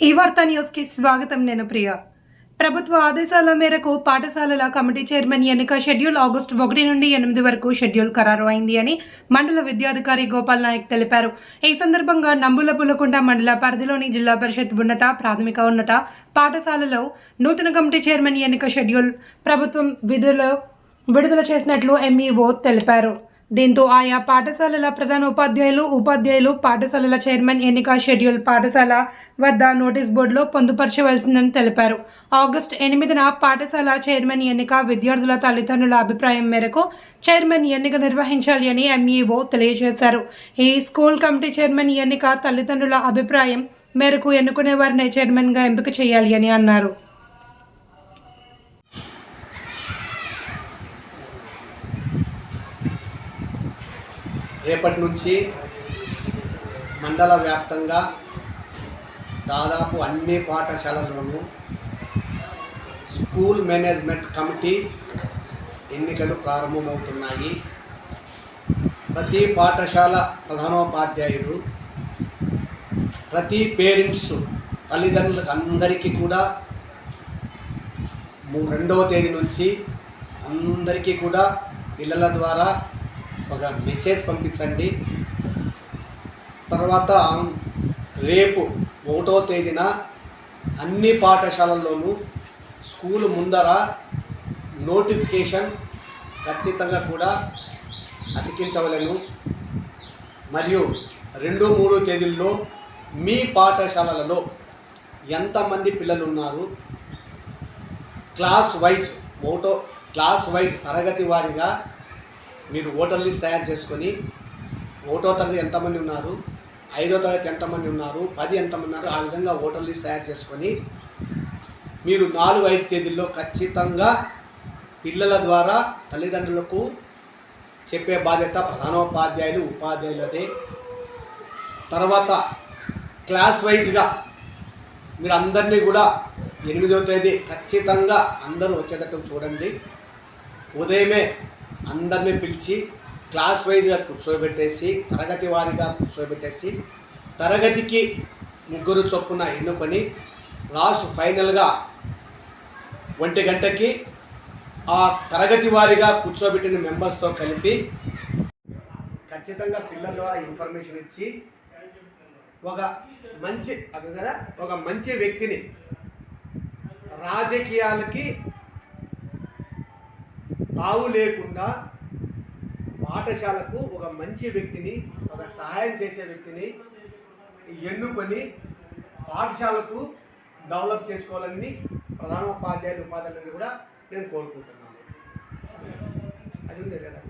ఈ వార్తా న్యూస్కి స్వాగతం నేను ప్రియ. ప్రభుత్వ ఆదేశాల మేరకు పాఠశాలల కమిటీ చైర్మన్ ఎన్నిక షెడ్యూల్ ఆగస్టు ఒకటి నుండి ఎనిమిది వరకు షెడ్యూల్ ఖరారు అయింది అని మండల విద్యాధికారి గోపాల్ నాయక్ తెలిపారు. ఈ సందర్భంగా నంబుల పుల్లకుంట మండల పరిధిలోని జిల్లా పరిషత్ ఉన్నత ప్రాథమిక ఉన్నత పాఠశాలలో నూతన కమిటీ చైర్మన్ ఎన్నిక షెడ్యూల్ ప్రభుత్వం విధులు విడుదల చేసినట్లు ఎంఈఓ తెలిపారు. దీంతో ఆయా పాఠశాలల ప్రధాన ఉపాధ్యాయులు ఉపాధ్యాయులు పాఠశాలల చైర్మన్ ఎన్నిక షెడ్యూల్ పాఠశాల వద్ద నోటీస్ బోర్డులో పొందుపరచవలసిందని తెలిపారు. ఆగస్టు ఎనిమిదిన పాఠశాల చైర్మన్ ఎన్నిక విద్యార్థుల తల్లిదండ్రుల అభిప్రాయం మేరకు చైర్మన్ ఎన్నిక నిర్వహించాలి అని ఎంఈఓ తెలియజేశారు. ఈ స్కూల్ కమిటీ చైర్మన్ ఎన్నిక తల్లిదండ్రుల అభిప్రాయం మేరకు ఎన్నుకునే వారిని చైర్మన్గా ఎంపిక చేయాలి అని అన్నారు. రేపటి నుంచి మండల వ్యాప్తంగా దాదాపు అన్ని పాఠశాలలను స్కూల్ మేనేజ్మెంట్ కమిటీ ఎన్నికలు ప్రారంభమవుతున్నాయి. ప్రతి పాఠశాల ప్రధానోపాధ్యాయుడు ప్రతి పేరెంట్స్ తల్లిదండ్రులకు అందరికీ కూడా రెండవ తేదీ నుంచి అందరికీ కూడా పిల్లల ద్వారా ఒక మెసేజ్ పంపించండి. తర్వాత రేపు ఒకటో తేదీన అన్ని పాఠశాలల్లోనూ స్కూల్ ముందర నోటిఫికేషన్ ఖచ్చితంగా కూడా అతికించవలను. మరియు రెండు మూడు తేదీల్లో మీ పాఠశాలలలో ఎంతమంది పిల్లలు ఉన్నారు క్లాస్ వైజ్ ఒకటో క్లాస్ వైజ్ తరగతి వారిగా మీరు ఓటర్ లిస్ట్ తయారు చేసుకొని ఒకటో తరగతి ఎంతమంది ఉన్నారు ఐదో తరగతి ఎంతమంది ఉన్నారు పది ఎంతమంది ఉన్నారు ఆ విధంగా ఓటర్ లిస్ట్ తయారు చేసుకొని మీరు నాలుగు ఐదు తేదీల్లో ఖచ్చితంగా పిల్లల ద్వారా తల్లిదండ్రులకు చెప్పే బాధ్యత ప్రధానోపాధ్యాయులు ఉపాధ్యాయులదే. తర్వాత క్లాస్ వైజ్గా మీరు అందరినీ కూడా ఎనిమిదవ తేదీ ఖచ్చితంగా అందరూ వచ్చేటట్టు చూడండి. ఉదయమే అందరినీ పిలిచి క్లాస్ వైజ్గా కూర్చోబెట్టేసి తరగతి వారిగా కూర్చోబెట్టేసి తరగతికి ముగ్గురు చొప్పున ఎన్నుకొని లాస్ట్ ఫైనల్గా ఒంటి గంటకి ఆ తరగతి వారిగా కూర్చోబెట్టిన మెంబర్స్తో కలిపి ఖచ్చితంగా పిల్లల ద్వారా ఇన్ఫర్మేషన్ ఇచ్చి ఒక మంచి అది కదా? ఒక మంచి వ్యక్తిని రాజకీయాలకి తావు లేకుండా పాఠశాలకు ఒక మంచి వ్యక్తిని ఒక సహాయం చేసే వ్యక్తిని ఎన్నుకొని పాఠశాలకు డెవలప్ చేసుకోవాలని ప్రధానోపాధ్యాయులు ఉపాధ్యాయులను కూడా నేను కోరుకుంటున్నాను. అది ఉంది కదా